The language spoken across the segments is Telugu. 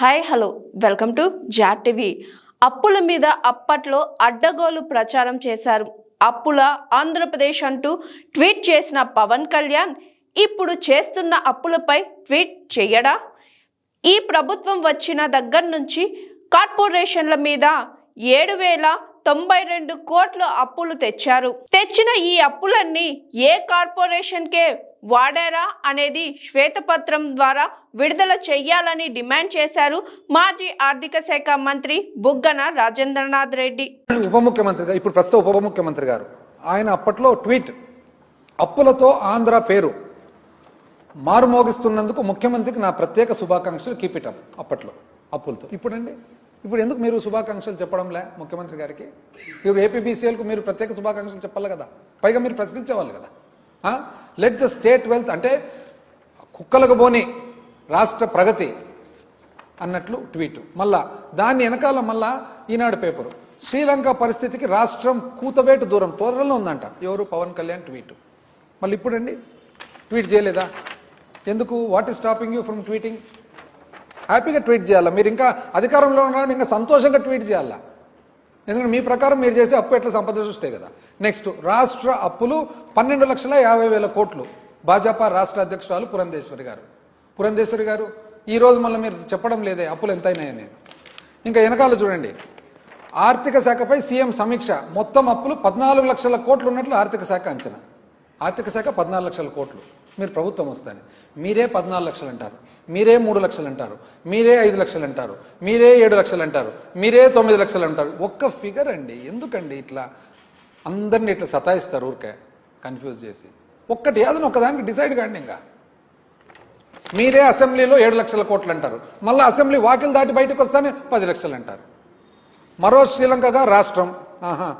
హాయ్ హలో వెల్కమ్ టు జాట్ టీవీ అప్పుల మీద అప్పట్లో అడ్డగోలు ప్రచారం చేశారు. అప్పుల ఆంధ్రప్రదేశ్ అంటూ ట్వీట్ చేసిన పవన్ కళ్యాణ్ ఇప్పుడు చేస్తున్న అప్పులపై ట్వీట్ చేయడా? ఈ ప్రభుత్వం వచ్చిన దగ్గర నుంచి కార్పొరేషన్ల మీద ఏడు వేల తొంభై రెండు కోట్ల అప్పులు తెచ్చారు. తెచ్చిన ఈ అప్పులన్నీ ఏ కార్పొరేషన్కే వాడారా అనేది శ్వేతపత్రం ద్వారా విడుదల చేయాలని డిమాండ్ చేశారు మాజీ ఆర్థిక శాఖ మంత్రి బుగ్గన రాజేంద్రనాథ్ రెడ్డి. ఉప ముఖ్యమంత్రిగా ఇప్పుడు ప్రస్తుత ఉప ముఖ్యమంత్రి గారు ఆయన అప్పట్లో ట్వీట్ అప్పులతో ఆంధ్ర పేరు మారుమోగిస్తున్నందుకు ముఖ్యమంత్రికి నా ప్రత్యేక శుభాకాంక్షలు కీపిటం అప్పట్లో అప్పులతో. ఇప్పుడండి ఇప్పుడు ఎందుకు మీరు శుభాకాంక్షలు చెప్పడంలే ముఖ్యమంత్రి గారికి? మీరు ఏపీబీసీఎల్కు మీరు ప్రత్యేక శుభాకాంక్షలు చెప్పాలి కదా పైగా మీరు ప్రశ్నించేవాళ్ళు కదా. లెట్ ద స్టేట్ వెల్త్ అంటే కుక్కలకు పోని రాష్ట్ర ప్రగతి అన్నట్లు ట్వీట్. మళ్ళా దాని వెనకాల మళ్ళా ఈనాడు పేపరు. శ్రీలంక పరిస్థితికి రాష్ట్రం కూతవేటు దూరం త్వరలో ఉందంట. ఎవరు? పవన్ కళ్యాణ్ ట్వీట్. మళ్ళీ ఇప్పుడండి ట్వీట్ చేయలేదా? ఎందుకు? What is stopping you from tweeting హ్యాపీగా ట్వీట్ చేయాలా? మీరు ఇంకా అధికారంలో ఉన్నారని ఇంకా సంతోషంగా ట్వీట్ చేయాలా? ఎందుకంటే మీ ప్రకారం మీరు చేసే అప్పు ఎట్లా సంపద చూస్తే కదా. నెక్స్ట్ రాష్ట్ర అప్పులు పన్నెండు లక్షల యాభై వేల కోట్లు. భాజపా రాష్ట్ర అధ్యక్షురాలు పురంధేశ్వరి గారు. పురంధేశ్వరి గారు ఈరోజు మళ్ళీ మీరు చెప్పడం లేదే అప్పులు ఎంతైనాయని ఇంకా వెనకాల చూడండి. ఆర్థిక శాఖపై సీఎం సమీక్ష. మొత్తం అప్పులు పద్నాలుగు లక్షల కోట్లు ఉన్నట్లు ఆర్థిక శాఖ అంచనా. ఆర్థిక శాఖ పద్నాలుగు లక్షల కోట్లు. మీరు ప్రభుత్వం వస్తాను. మీరే పద్నాలుగు లక్షలు అంటారు. మీరే మూడు లక్షలు అంటారు. మీరే ఐదు లక్షలు అంటారు. మీరే ఏడు లక్షలు అంటారు. మీరే తొమ్మిది లక్షలు అంటారు. ఒక్క ఫిగర్ అండి. ఎందుకండి ఇట్లా? అందరిని ఇట్లా సతాయిస్తారు ఊరికే కన్ఫ్యూజ్ చేసి. ఒక్కటి ఏదైనా ఒకదానికి డిసైడ్ కాండి ఇంకా. మీరే అసెంబ్లీలో ఏడు లక్షల కోట్లు అంటారు. మళ్ళీ అసెంబ్లీ వాకిలు దాటి బయటకు వస్తానే పది లక్షలు అంటారు. మరో శ్రీలంకగా రాష్ట్రం ఆహా.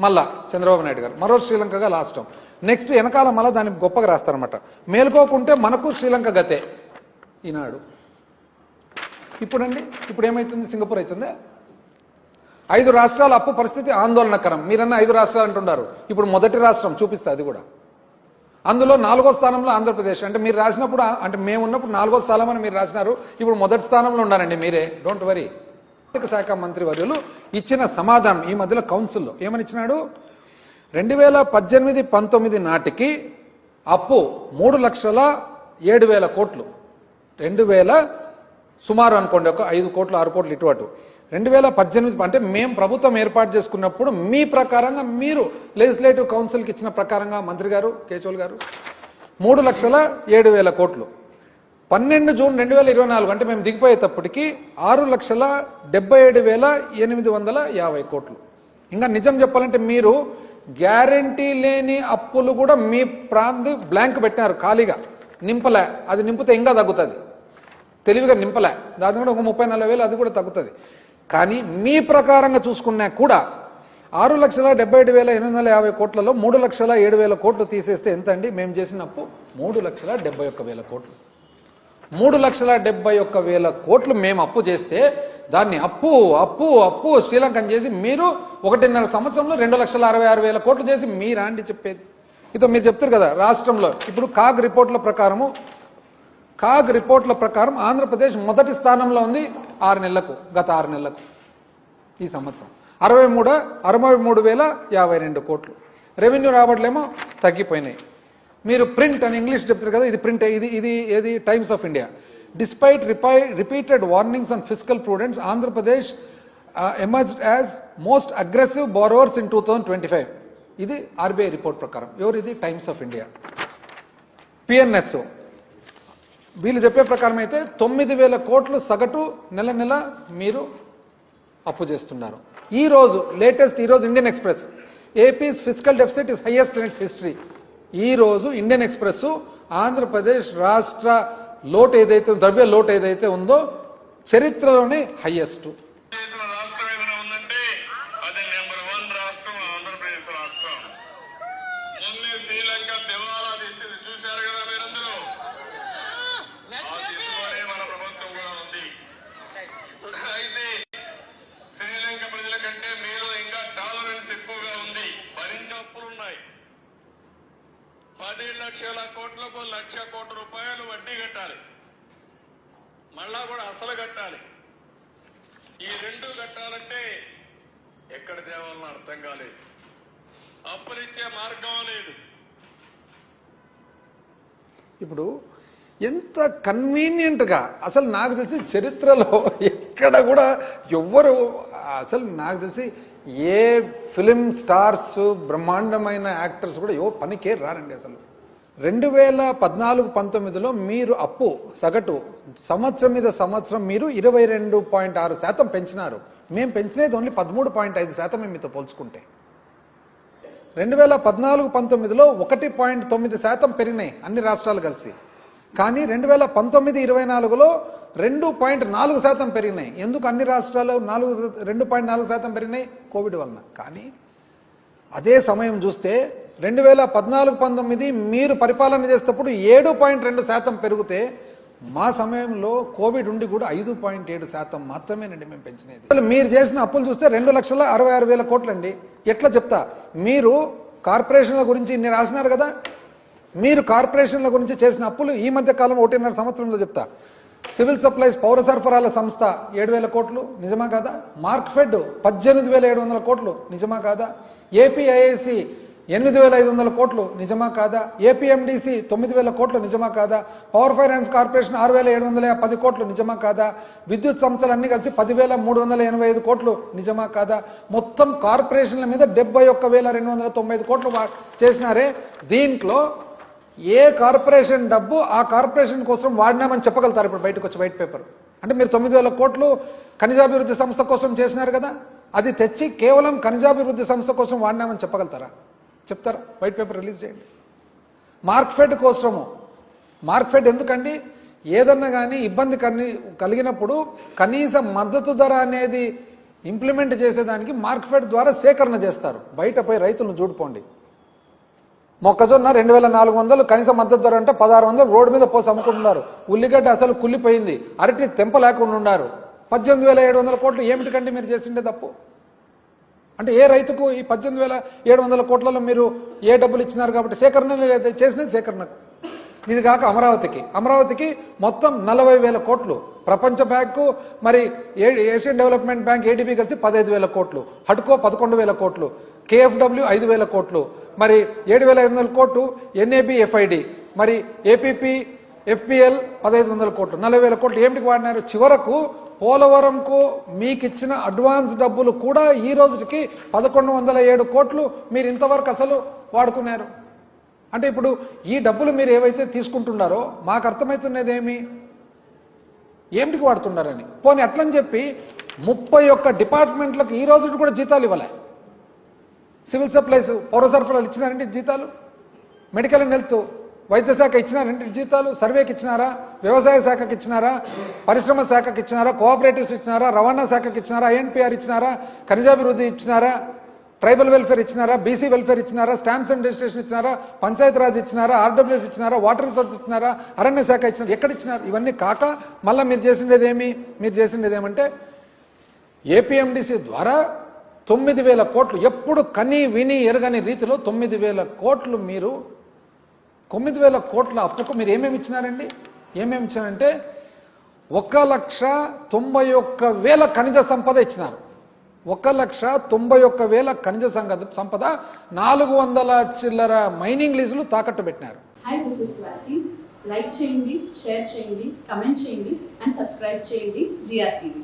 మళ్ళా చంద్రబాబు నాయుడు గారు మరో శ్రీలంకగా రాష్ట్రం. నెక్స్ట్ వెనకాల మళ్ళీ దాన్ని గొప్పగా రాస్తారనమాట మేలుకోకుంటే మనకు శ్రీలంక గతే. ఈనాడు. ఇప్పుడండి ఇప్పుడు ఏమైతుంది? సింగపూర్ అవుతుందా? ఐదు రాష్ట్రాల అప్పు పరిస్థితి ఆందోళనకరం. మీరన్నా ఐదు రాష్ట్రాలు అంటున్నారు ఇప్పుడు మొదటి రాష్ట్రం చూపిస్తే అది కూడా. అందులో నాలుగో స్థానంలో ఆంధ్రప్రదేశ్. అంటే మీరు రాసినప్పుడు అంటే మేము ఉన్నప్పుడు నాలుగో స్థానం అని మీరు రాసినారు. ఇప్పుడు మొదటి స్థానంలో ఉన్నారండి మీరే. డోంట్ వరీ ఆర్థిక శాఖ మంత్రి వర్యులు ఇచ్చిన సమాధానం ఈ మధ్యలో కౌన్సిల్లో. ఏమని ఇచ్చినాడు? రెండు వేల పద్దెనిమిది పంతొమ్మిది నాటికి అప్పు మూడు లక్షల ఏడు వేల కోట్లు. రెండు వేల సుమారు అనుకోండి ఒక ఐదు కోట్లు ఆరు కోట్లు ఇటు అటు రెండు వేల పద్దెనిమిది అంటే మేము ప్రభుత్వం ఏర్పాటు చేసుకున్నప్పుడు మీ ప్రకారంగా మీరు లెజిస్లేటివ్ కౌన్సిల్కి ఇచ్చిన ప్రకారంగా మంత్రి గారు కేశవులు గారు మూడు లక్షల ఏడు వేల కోట్లు. పన్నెండు జూన్ రెండు వేల ఇరవై నాలుగు అంటే మేము దిగిపోయేటప్పటికి ఆరు లక్షల డెబ్బై ఏడు వేల ఎనిమిది వందల యాభై కోట్లు. ఇంకా నిజం చెప్పాలంటే మీరు గ్యారంటీ లేని అప్పులు కూడా మీ ప్రాంతి బ్లాంక్ పెట్టినారు ఖాళీగా. నింపలే. అది నింపితే ఇంకా తగ్గుతుంది. తెలివిగా నింపలే. దాని కూడా ఒక ముప్పై నలభై వేలు అది కూడా తగ్గుతుంది. కానీ మీ ప్రకారంగా చూసుకున్నా కూడా ఆరు లక్షల డెబ్బై ఏడు వేల ఎనిమిది వందల యాభై కోట్లలో మూడు లక్షల ఏడు వేల కోట్లు తీసేస్తే ఎంత అండి? మేము చేసిన అప్పు మూడు లక్షల డెబ్బై ఒక్క వేల కోట్లు. మూడు లక్షల డెబ్బై ఒక్క వేల కోట్లు మేము అప్పు చేస్తే దాన్ని అప్పు అప్పు అప్పు శ్రీలంకన్ చేసి మీరు ఒకటిన్నర సంవత్సరంలో రెండు లక్షల అరవై ఆరు వేల కోట్లు చేసి మీరా అండి చెప్పేది? ఇదో మీరు చెప్తారు కదా రాష్ట్రంలో. ఇప్పుడు కాగ్ రిపోర్ట్ల ప్రకారము కాగ్ రిపోర్ట్ల ప్రకారం ఆంధ్రప్రదేశ్ మొదటి స్థానంలో ఉంది ఆరు నెలలకు గత ఆరు నెలలకు ఈ సంవత్సరం. అరవై మూడు అరవై మూడు వేల యాభై రెండు కోట్లు. రెవెన్యూ రాబడులేమో తగ్గిపోయినాయి. మీరు ప్రింట్ అని ఇంగ్లీష్ చెప్తారు కదా ఇది ప్రింట్ ఇది ఇది ఏది? Times of India despite రిపై repeated warnings on physical prudence Andhra Pradesh emerged as most aggressive borrowers in two thousand twenty five ఇది ఆర్బీఐ రిపోర్ట్ ప్రకారం. ఎవరు ఇది టైమ్స్ ఆఫ్ ఇండియా పిఎన్ఎస్ వీళ్ళు చెప్పే ప్రకారం అయితే తొమ్మిది వేల కోట్లు సగటు నెల నెల మీరు అప్పు చేస్తున్నారు. ఈ రోజు లేటెస్ట్ ఈరోజు Indian Express AP's physical deficit is highest in its history ఈరోజు ఇండియన్ ఎక్స్ప్రెస్ ఆంధ్రప్రదేశ్ రాష్ట్ర లోటు ఏదైతే ద్రవ్య లోటు ఏదైతే ఉందో చరిత్రలోనే హయ్యెస్ట్ చేసిన రాష్ట్రం ఏదైనా ఉందంటే అది నెంబర్ వన్ రాష్ట్రం ఆంధ్రప్రదేశ్ రాష్ట్రం మొన్నే శ్రీలంక దివాలా తీసింది చూశారు కదా మీరందరూ ఆ దిశలోనే మన ప్రభుత్వం కూడా ఉంది అయితే శ్రీలంక ప్రజల కంటే మీలో ఇంకా టాలరెన్స్ ఎక్కువగా ఉంది భరించే అప్పులున్నాయి పది లక్షల కోట్లకు లక్ష కోట్ల రూపాయలు వడ్డీ కట్టాలి. మళ్ళా కూడా అసలు కట్టాలి. ఈ రెండు కట్టాలంటే ఎక్కడ తేవాలని అర్థం కాలేదు. అప్పులిచ్చే మార్గం లేదు. ఇప్పుడు ఎంత కన్వీనియంట్గా అసలు నాకు తెలిసి చరిత్రలో ఎక్కడ కూడా ఎవ్వరు అసలు నాకు తెలిసి ఏ ఫిలిం స్టార్స్ బ్రహ్మాండమైన యాక్టర్స్ కూడా ఏ పనికే రారండి అసలు. రెండు వేల పద్నాలుగు పంతొమ్మిదిలో మీరు అప్పు సగటు సంవత్సరం మీద సంవత్సరం మీరు ఇరవై రెండు పాయింట్ ఆరు శాతం పెంచినారు. మేము పెంచినది ఓన్లీ పదమూడు పాయింట్ ఐదు శాతం మీతో పోల్చుకుంటే. రెండు వేల పద్నాలుగు పంతొమ్మిదిలో ఒకటి పాయింట్ తొమ్మిది శాతం పెరిగినాయి అన్ని రాష్ట్రాలు కలిసి. కానీ రెండు వేల పంతొమ్మిది ఇరవై నాలుగులో రెండు పాయింట్ నాలుగు శాతం పెరిగినాయి. ఎందుకు అన్ని రాష్ట్రాలు నాలుగు రెండు పాయింట్ నాలుగు శాతం పెరిగినాయి? కోవిడ్ వలన. కానీ అదే సమయం చూస్తే రెండు వేల పద్నాలుగు పంతొమ్మిది మీరు పరిపాలన చేసేటప్పుడు ఏడు పాయింట్ రెండు శాతం పెరిగితే మా సమయంలో కోవిడ్ ఉండి కూడా ఐదు పాయింట్ ఏడు శాతం మాత్రమేనండి మేము పెంచినది. మీరు చేసిన అప్పులు చూస్తే రెండు లక్షల అరవై ఆరు వేల కోట్లండి. ఎట్లా చెప్తా? మీరు కార్పొరేషన్ల గురించి ఇన్ని రాసినారు కదా? మీరు కార్పొరేషన్ల గురించి చేసిన అప్పులు ఈ మధ్య కాలం ఒకటిన్నర సంవత్సరంలో చెప్తా. సివిల్ సప్లైస్ పౌర సరఫరాల సంస్థ ఏడు వేల కోట్లు నిజమా కాదా? మార్క్ ఫెడ్ పద్దెనిమిది వేల ఏడు వందల కోట్లు నిజమా కాదా? ఏపీఐఐసి ఎనిమిది వేల ఐదు వందల కోట్లు నిజమా కాదా? ఏపీఎండిసి తొమ్మిది వేల కోట్లు నిజమా కాదా? పవర్ ఫైనాన్స్ కార్పొరేషన్ ఆరు వేల ఏడు వందల పది కోట్లు నిజమా కాదా? విద్యుత్ సంస్థలన్నీ కలిసి పదివేల మూడు వందల ఎనభై ఐదు కోట్లు నిజమా కాదా? మొత్తం కార్పొరేషన్ల మీద డెబ్బై ఒక్క వేల రెండు వందల తొంభై ఐదు కోట్లు చేసినారే. దీంట్లో ఏ కార్పొరేషన్ డబ్బు ఆ కార్పొరేషన్ కోసం వాడినామని చెప్పగలుగుతారు ఇప్పుడు బయటకు వచ్చి వైట్ పేపర్. అంటే మీరు తొమ్మిది వేల కోట్లు ఖనిజాభివృద్ధి సంస్థ కోసం చేసినారు కదా? అది తెచ్చి కేవలం ఖనిజాభివృద్ధి సంస్థ కోసం వాడినామని చెప్పగలుగుతారా? చెప్తారా? వైట్ పేపర్ రిలీజ్ చేయండి. మార్క్ఫెడ్ కోసము. మార్క్ఫెడ్ ఎందుకండి? ఏదన్నా కానీ ఇబ్బంది కని కలిగినప్పుడు కనీస మద్దతు ధర అనేది ఇంప్లిమెంట్ చేసేదానికి మార్క్ఫెడ్ ద్వారా సేకరణ చేస్తారు. బయట పోయి రైతులను చూడుకోండి. మొక్కజొన్న రెండు వేల నాలుగు వందలు కనీస మద్దతు ధర అంటే పదహారు వందలు రోడ్డు మీద పోసి అమ్ముకుంటున్నారు. ఉల్లిగడ్డ అసలు కుళ్ళిపోయింది. అరటి తెంప లేకుండా ఉన్నారు. పద్దెనిమిది వేల ఏడు వందల కోట్లు ఏమిటికండి మీరు చేసిండే తప్పు? అంటే ఏ రైతుకు ఈ పద్దెనిమిది వేల ఏడు వందల కోట్లలో మీరు ఏ డబ్బులు ఇచ్చినారు కాబట్టి సేకరణ లేదా చేసినది సేకరణకు? ఇది కాక అమరావతికి. అమరావతికి మొత్తం నలభై వేల కోట్లు. ప్రపంచ బ్యాంకు మరి ఏ- ఏషియన్ డెవలప్మెంట్ బ్యాంక్ ఏడీబీ కలిసి పదహైదు వేల కోట్లు. హడ్కో పదకొండు వేల కోట్లు. కేఎఫ్డబ్ల్యూ ఐదు వేల కోట్లు. మరి ఏడు వేల ఐదు వందల కోట్లు ఎన్ఏబి ఎఫ్ఐడి. మరి ఏపీపీ ఎఫ్పిఎల్ పదహైదు వందల కోట్లు. నలభై వేల కోట్లు ఏమిటికి వాడినారు? చివరకు పోలవరంకు మీకు ఇచ్చిన అడ్వాన్స్ డబ్బులు కూడా ఈ రోజుకి పదకొండు వందల ఏడు కోట్లు మీరు ఇంతవరకు అసలు వాడుకున్నారు. అంటే ఇప్పుడు ఈ డబ్బులు మీరు ఏవైతే తీసుకుంటున్నారో మాకు అర్థమవుతున్నది ఏమి ఏమిటికి వాడుతున్నారని? పోనీ అట్లని చెప్పి ముప్పై ఒక్క డిపార్ట్మెంట్లకు ఈ రోజు కూడా జీతాలు ఇవ్వలే. సివిల్ సప్లైస్ పౌర సరఫరాలు ఇచ్చినారంటే జీతాలు? మెడికల్ అండ్ హెల్త్ వైద్య శాఖ ఇచ్చినారంటే జీతాలు సర్వేకి ఇచ్చినారా వ్యవసాయ శాఖకి ఇచ్చినారా పరిశ్రమ శాఖకి ఇచ్చినారా కోఆపరేటివ్స్ ఇచ్చినారా రవాణా శాఖకి ఇచ్చినారా ఐఎన్పిఆర్ ఇచ్చినారా ఖనిజాభివృద్ధి ఇచ్చినారా ట్రైబల్ వెల్ఫేర్ ఇచ్చినారా బీసీ వెల్ఫేర్ ఇచ్చినారా స్టాంప్స్ అండ్ రిజిస్ట్రేషన్ ఇచ్చినారా పంచాయత్ రాజ్ ఇచ్చినారా ఆర్డబ్ల్యూఎస్ ఇచ్చినారా వాటర్ రిసోర్స్ ఇచ్చినారా అరణ్య శాఖ ఇచ్చినారా ఎక్కడ ఇచ్చినారు ఇవన్నీ కాక మళ్ళీ మీరు చేసిండేది ఏమి మీరు చేసిండేది ఏమంటే ఏపీఎండిసి ద్వారా తొమ్మిది వేల కోట్లు ఎప్పుడు కని విని ఎరగని రీతిలో తొమ్మిది వేల కోట్లు మీరు తొమ్మిది వేల కోట్ల అప్పుకు మీరు ఏమేమి ఇచ్చినారండి? ఏమేమి ఇచ్చారంటే ఒక లక్ష తొంభై ఒక్క వేల ఖనిజ సంపద ఇచ్చినారు. ఒక లక్ష తొంభై ఒక్క వేల ఖనిజ సంపద సంపద నాలుగు వందల చిల్లర మైనింగ్ లీజులు తాకట్టు పెట్టినారు. Hi this is Swathi like చేయండి షేర్ చేయండి కమెంట్ చేయండి అండ్ సబ్స్క్రైబ్ చేయండి జిఆర్టీవీ